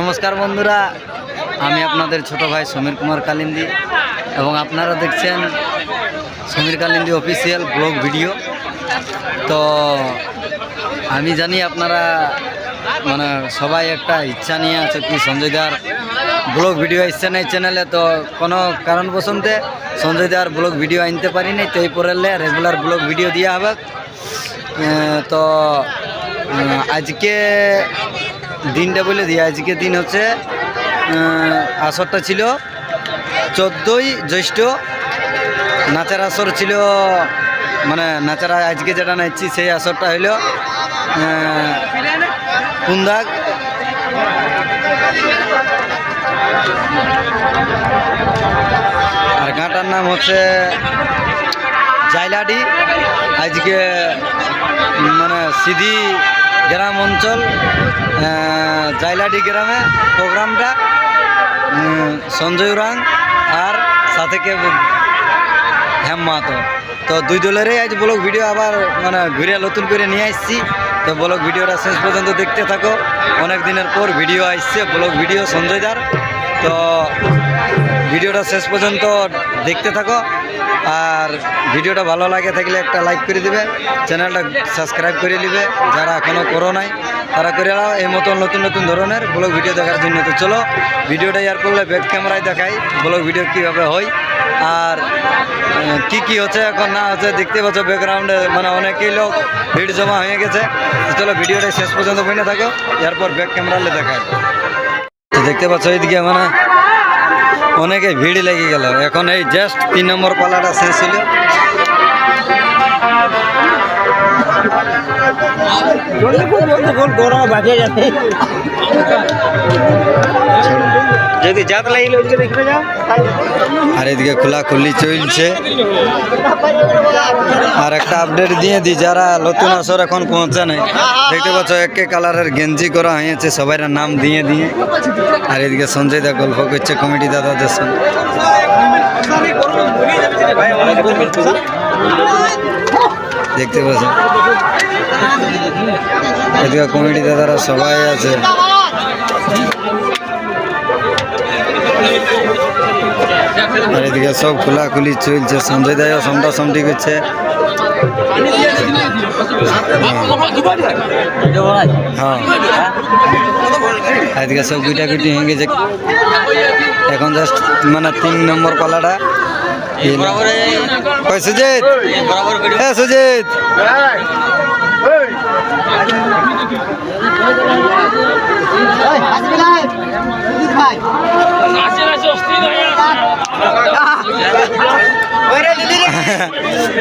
নমস্কার বন্ধুরা, আমি আপনাদের ছোট ভাই সমীর কুমার কালিন্দি এবং আপনারা দেখছেন Samir Kalindi official blog video. তো আমি জানি আপনারা মানে সবাই একটা ইচ্ছা নিয়ে আছে কি সঞ্জয় দার ব্লগ ভিডিও আসছে না এই চ্যানেলে, তো কোনো কারণবশতে সঞ্জয় দার ব্লগ ভিডিও আনতে পারি নাই, তো এই পরেলে রেগুলার ব্লগ ভিডিও দেওয়া হবে। তো আজকে দিনটা বলে দিই। আজকে দিন হচ্ছে আসরটা ছিল চোদ্দোই জ্যৈষ্ঠ। নাচের আসর ছিল মানে নাচের আজকে যেটা নাচছি সেই আসরটা হইল কুন্দাগ আর গাঁটার নাম হচ্ছে জাইলাডি। আজকে মানে সিধি গ্রাম অঞ্চল জাইলাডি গ্রামে প্রোগ্রামটা সঞ্জয় রাং আর সাথে কে হ্যাম মাহাতো। তো দুই দলেরই আজ ব্লগ ভিডিও আবার মানে ঘুরে নতুন করে নিয়ে আসছি। তো ব্লগ ভিডিওটা শেষ পর্যন্ত দেখতে থাকো। অনেক দিনের পর ভিডিও আসছে, ব্লগ ভিডিও সঞ্জয় দার। তো ভিডিওটা শেষ পর্যন্ত দেখতে থাকো। আর ভিডিওটা ভালো লাগে থাকলে একটা লাইক করে দিবে। চ্যানেলটা সাবস্ক্রাইব করে নিবে। যারা এখনও করো নাই, তারা করে নাও। এই মতন নতুন নতুন ধরনের ব্লগ ভিডিও দেখার জন্য তো চলো। ভিডিওটা ইয়ার করলে ব্যাক ক্যামেরায় দেখাই ব্লগ ভিডিও কীভাবে হয়। আর কি কি হচ্ছে এখন না হচ্ছে দেখতে পাচ্ছ ব্যাকগ্রাউন্ডে মানে অনেকেই লোক ভিড় জমা হয়ে গেছে। চলো ভিডিওটা শেষ পর্যন্ত বইনে থাকো। এরপর ব্যাক ক্যামেরালে দেখায় দেখতে পাচ্ছ এইদিকে মানে অনেকে ভিড় লেগে গেল। এখন এই জাস্ট তিন নম্বর পালাটা শেষ হলো। যদি জাত আর এদিকে খোলাখুলি চলছে। আর একটা আপডেট দিয়ে দিই, যারা নতুন আসর এখন পৌঁছে নাই, দেখতে পাচ্ছ একে কালারের গেঞ্জি করা হয়েছে, সবাই নাম দিয়ে দিয়ে। আর এদিকে সঞ্জয় দা গল্প করছে কমিটি দাদাদের সঙ্গে। দেখতে পাচ্ছ? এদিকে কমিটি দাদারা সবাই আছে। আর এদিকে সব খোলাখুলি চলছে সঞ্জয় দায়ও সমটা সমটি করছে। হ্যাঁ। এদিকে সব গুইটা গুটি হয়ে গেছে। এখন জাস্ট মানে তিন নম্বর পালাটা সুজিত। হ্যাঁ সুজিত।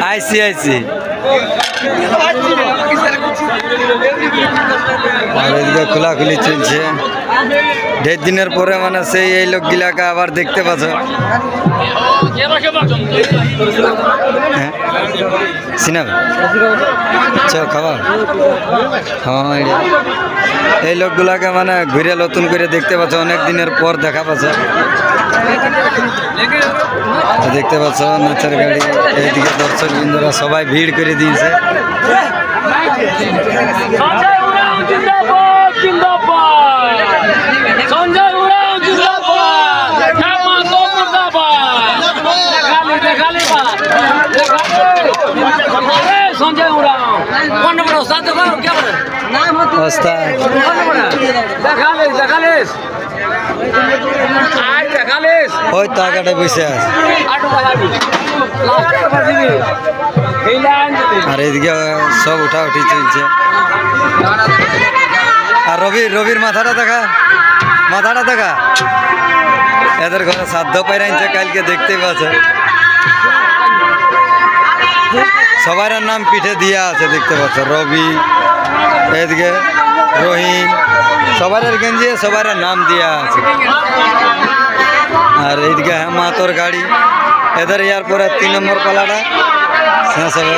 আইসি আইসি আর এদিকে খোলাখুলি চলছে। দেড় দিনের পরে মানে সেই এই লোকগুলাকে আবার দেখতে পাচ্ছ। হ্যাঁ? চ হ্যাঁ এই লোকগুলাকে মানে ঘুরে নতুন করে দেখতে পাচ্ছ, অনেক দিনের পর দেখা পাচ্ছ। দেখতে পাচ্ছ, নাচের গাড়ি, এইদিকে দর্শক বিন্দুরা সবাই ভিড় করে দিয়েছে সঞ্জয় উরাও জিন্দাবাদ জিন্দাবাদ সঞ্জয় উরাও জিন্দাবাদ শ্যামা তো মুর্দাবাদ দেখালি দেখালি বা দেখালি সঞ্জয় উরাও কোন নম্বর ওস্তাদ দেখো কে বলে দেখালিস ওই আগাটা বসে আর এদিকে সব উঠা উঠি চলছে। আর রবি রবির মাথাটা দেখা। মাথাটা দেখা। এদের ঘরে সাধ্য পাইরাইছে কালকে দেখতে পাচ্ছে। সবার নাম পিঠে দিয়া আছে দেখতে পাচ্ছ। রবি, এদিকে রহিম। সবার গেঞ্জি, সবার নাম দিয়া আছে। আর এইদিকে হ্যাঁ গাড়ি। এদের ইয়ার পরে তিন নম্বর পালাটা। শেষ হবে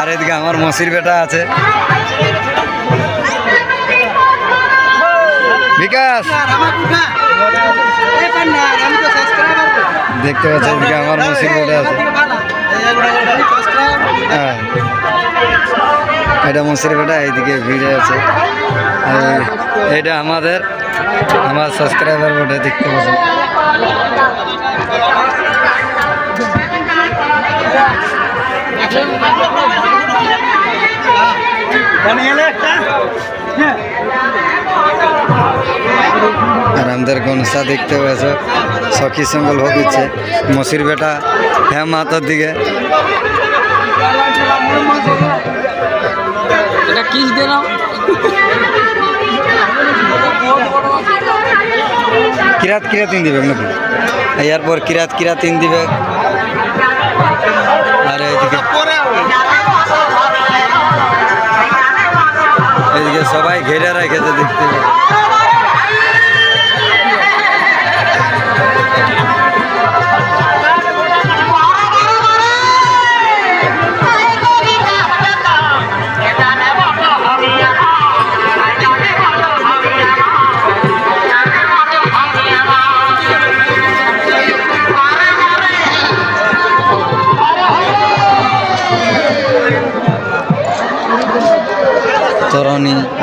আর এদিকে আমার মসির বেটা আছে। বিকাশ! দেখতে পাচ্ছ আমার মসির বেটা আছে। হ্যাঁ। এটা মসির বেটা, এইদিকে ভিড়ে আছে। এটা আমাদের, আমার সাবস্ক্রাইবার বটে, দেখতে পাচ্ছেন। আর আমাদের গনসা দেখতে পাচ্ছ, সখী সঙ্গল ভবিচ্ছে মসির বেটা হ্যাঁ মাথার দিকে। এটা কিস দিলাম কিরাত কিরাতিন দিবে নাকি? এরপর কিরাত কিরাতিন দিবে। আর এদিকে। এদিকে সবাই ঘেরা রেখেছে দেখতে।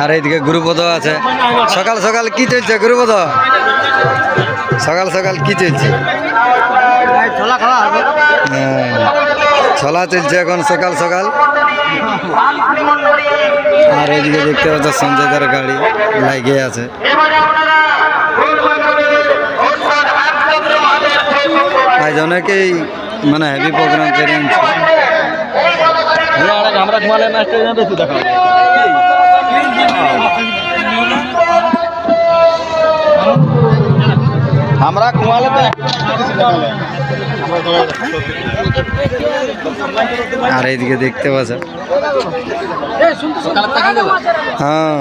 আর এইদিকে গুরুপদ আছে। সকাল সকাল কি চলছে গুরুপদ? সকাল সকাল কি চলছে? হ্যাঁ, ছলা চলছে এখন সকাল সকাল। আর এইদিকে দেখতে পাচ্ছ সঞ্জয়দার গাড়ি লাগে আছে। আজ অনেকেই মানে হেভি প্রোগ্রাম করে আনছে আমরা ঘুমালে না আর এইদিকে দেখতে পাচ্ছ। হ্যাঁ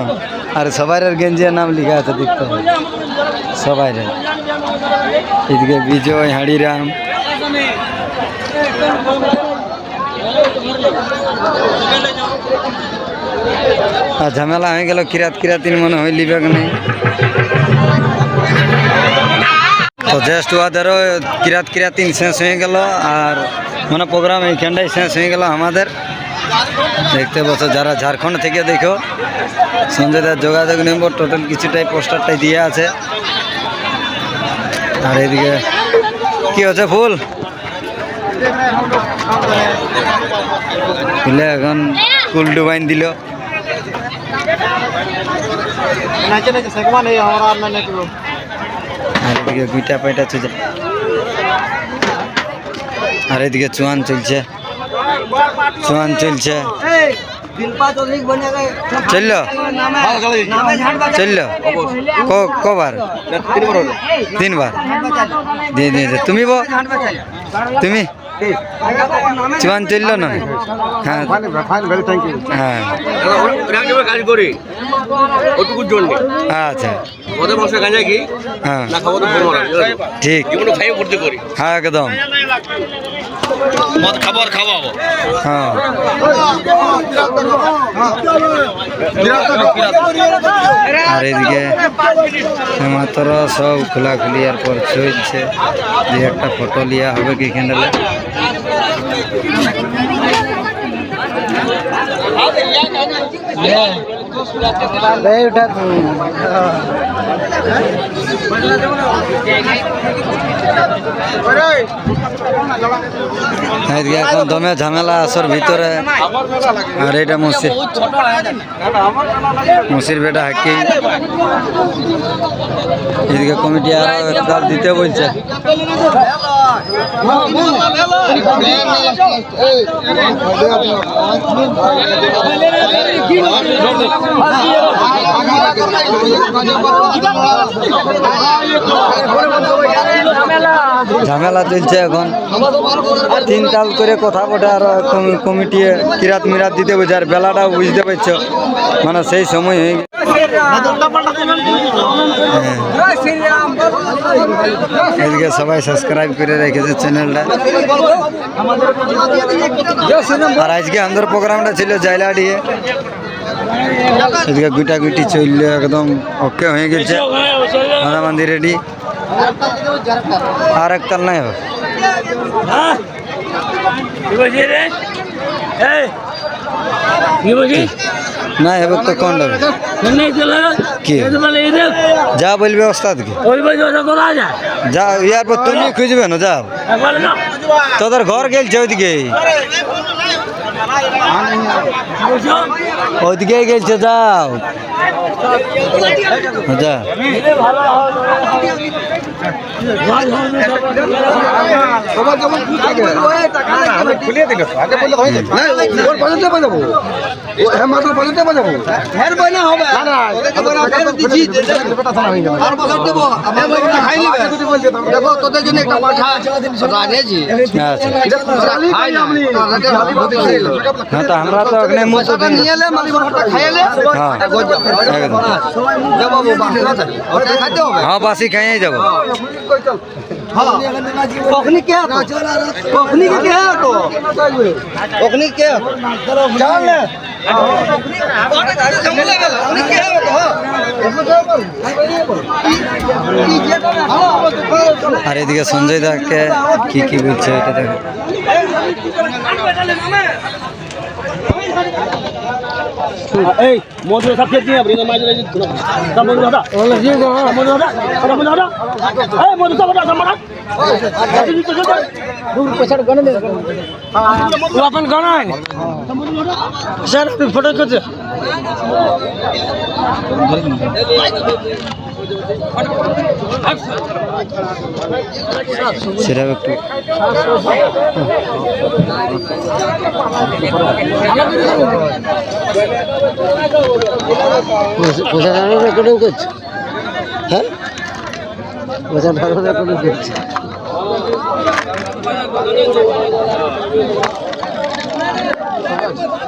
আর সবাই গেঞ্জির নাম লেখা আছে দেখতে পাচ্ছ। সবাই এদিকে বিজয় হাড়িরাম। আর ঝামেলা হয়ে গেল, কিরাত কিরাতিন মনে হয় লিবেক নেই। তো জাস্ট ওদেরও কিরাত কিরাতিন শেষ হয়ে গেল আর মানে প্রোগ্রাম এইখানটাই শেষ হয়ে গেল আমাদের। দেখতে বসো যারা ঝাড়খণ্ড থেকে দেখো সঞ্জয় দার যোগাযোগ নম্বর টোটাল কিছুটাই পোস্টারটাই দিয়ে আছে। আর এদিকে, কি হচ্ছে ফুল? ফুলে এখন কুল ডুবাইন দিল। নাচে নাচে শেখবা নেই আমরা আর না নাচবো আর এদিকে গুইটা পাইটা চলছে আর এদিকে চুয়ান চলছে। চুয়ান চলছে। চলল? চলল? ক- কবার? তিনবার। দিয়ে দিয়েছে তুমি বো। তুমি? চুয়ান চলল না? হ্যাঁ। হ্যাঁ। আচ্ছা। ওদের গাঁজা কি হ্যাঁ। না খাব তো? ঠিক। জীবনে খাইয়ে ভর্তি করি। হ্যাঁ একদম। মদ খাব আর হ্যাঁ। আর এদিকে মাত্র সব খোলাখুলি আর পর চলছে। যে একটা ফটো লিয়া হবে কি ক্যান্ডেলে এদিকে এখন দমে ঝামেলা আসর ভিতরে। আর এটা মসজিদ। মুসির বেটা হাকি। এদিকে কমিটি আর দিতে বলছে। ঝামেলা চলছে এখন। তিন তাল করে কথা বটে আর কমি- কমিটি কিরাত মিরাত দিতে বলছে, আর বেলাটাও বুঝতে পারছ মানে সেই সময় হয়ে হ্যাঁ। এদিকে সবাই সাবস্ক্রাইব করে রেখেছে চ্যানেলটা আর আজকে আমাদের প্রোগ্রামটা ছিল জাইলাডিয়ে এদিকে গুটা গুটি চলল একদম ওকে হয়ে গেছে। মান্দি রেডি আর এক নাই হবে। তো কোন যা বলবে ওস্তাদকে যা ইয়ার পর তুমি খুঁজবে না যা। তোদের ঘর গেলছে ওইদিকে। ওইদিকে গেছে যাও। দেখো তোদের জন্য একটা পাঠা আচ্ছা। হ্যাঁ তো আমরা তো নিয়ে এলে ঘরটা খাইলে হ্যাঁ বাসি খাইয়ে যাব। ওখনি কে কে আর এদিকে সঞ্জয় দাকে কি কি বলছে এটা দেখো। এই মধু সাথে দিয়ে আপনি মাঝে মাঝে সব মধু দাদা। ওলা জি গো মধু দাদা। সব মধু দাদা। এই মধু সব দাদা সব দূর পয়সা গনে দে। ও আপন গনাই স্যার আপনি ফটো করছে? সেটা একটু রেকর্ডিং করছে হ্যাঁ? রেকর্ডিং করছে দু হাজার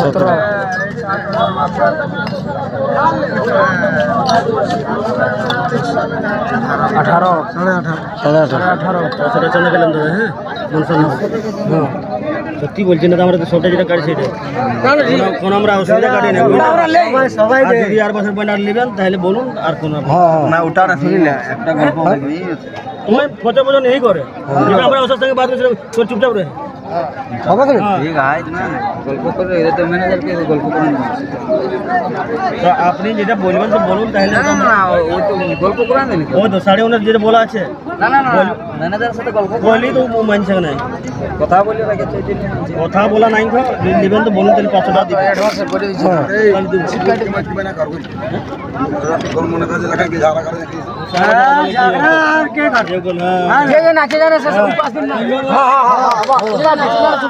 সতেরো আঠারো সাড়ে আঠারো সাড়ে আঠারো হ্যাঁ সত্যি বলছি না আমরা তো সবটা যেটা কাটছি সেটা কোন আমরা অসুবিধা কাটি না সবাই যদি আর বছর পয়েন্ট আর নেবেন তাহলে বলুন আর কোন না ওটা তোমার পচা পচা নেই করে আমরা ওসব সঙ্গে বাদ করছি চুপচাপ রয়ে হবে তো ঠিক আছে গল্প করে এটা তো ম্যানেজারকে গল্প করে তো আপনি যেটা বলবেন তো বলুন তাহলে তো আমরা- ও তো গল্প করে দেন ওই তো সাড়ে উনিশ যেটা বলা আছে না না না ম্যানেজারের সাথে গল্প বলি তো ও মানছে না কথা বলে রাখে তো এই কথা বলা নাই গো যদি নেবেন তো বলুন তাহলে পাঁচশো টাকা দিবেন যে যে নাচে জানে সে সব পাঁচ দিন না